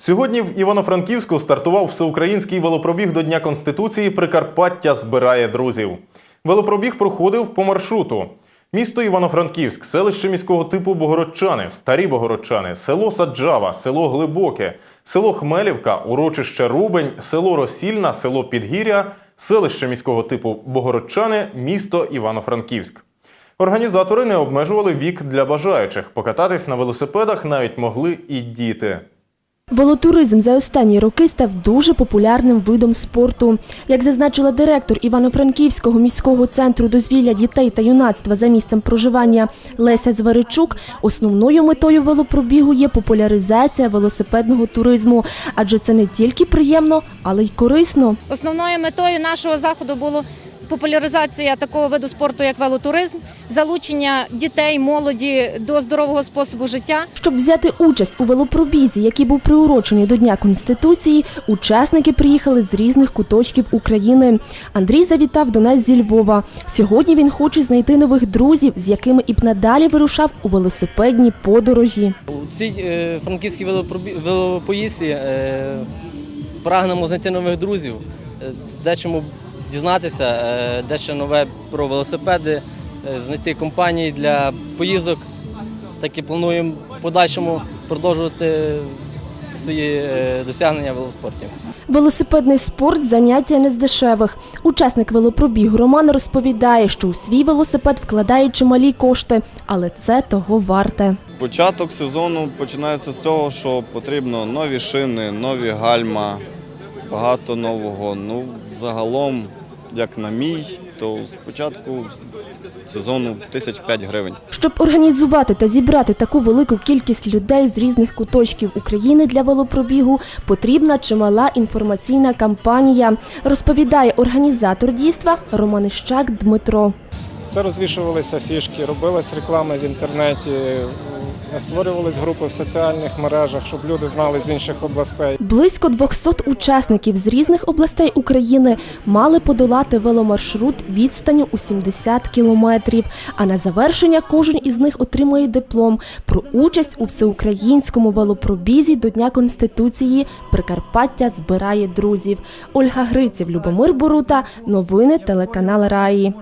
Сьогодні в Івано-Франківську стартував всеукраїнський велопробіг до Дня Конституції Прикарпаття збирає друзів. Велопробіг проходив по маршруту. Місто Івано-Франківськ, селище міського типу Богородчани, Старі Богородчани, село Саджава, село Глибоке, село Хмелівка, урочище Рубень, село Росільна, село Підгір'я, селище міського типу Богородчани, місто Івано-Франківськ. Організатори не обмежували вік для бажаючих. Покататись на велосипедах навіть могли і діти. Велотуризм за останні роки став дуже популярним видом спорту. Як зазначила директор Івано-Франківського міського центру дозвілля дітей та юнацтва за місцем проживання Леся Зваричук, основною метою велопробігу є популяризація велосипедного туризму, адже це не тільки приємно, але й корисно. Основною метою нашого заходу було популяризація такого виду спорту, як велотуризм, залучення дітей, молоді до здорового способу життя. Щоб взяти участь у велопробізі, який був приурочений до Дня Конституції, учасники приїхали з різних куточків України. Андрій завітав до нас зі Львова. Сьогодні він хоче знайти нових друзів, з якими і б надалі вирушав у велосипедні подорожі. У цій е, франківській велопробі- е, прагнемо знайти нових друзів, е, дечому дізнатися, е, дещо нове про велосипеди, е, знайти компанії для поїздок. Так і плануємо в подальшому продовжувати свої е, досягнення в велоспорті. Велосипедний спорт заняття не з дешевих. Учасник велопробігу Роман розповідає, що у свій велосипед вкладає чималі кошти, але це того варте. Початок сезону починається з того, що потрібно нові шини, нові гальма, багато нового. Ну, загалом, як на мій, то спочатку сезону тисяч п'ять гривень. Щоб організувати та зібрати таку велику кількість людей з різних куточків України для велопробігу, потрібна чимала інформаційна кампанія, розповідає організатор дійства Романищак Дмитро. Це розвішувалися фішки, робилась реклама в інтернеті, створювались групи в соціальних мережах, щоб люди знали з інших областей. Близько 200 учасників з різних областей України мали подолати веломаршрут відстанню у 70 кілометрів. А на завершення кожен із них отримує диплом про участь у всеукраїнському велопробізі до Дня Конституції. Прикарпаття збирає друзів. Ольга Гриців, Любомир Борута. Новини телеканал Раї.